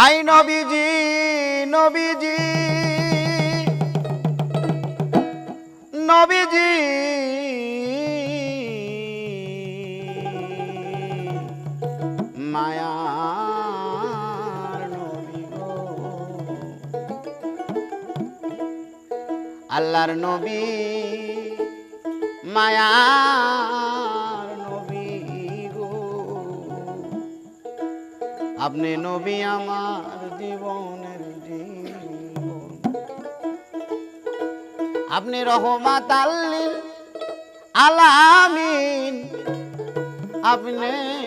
I নবীজি নবীজি। নবীজি। মায়ার নবী আল্লাহর নবী মায়ার আপনি নবী আমার জীবনের জীবন। আপনি রহমাত আলামিন। আপনি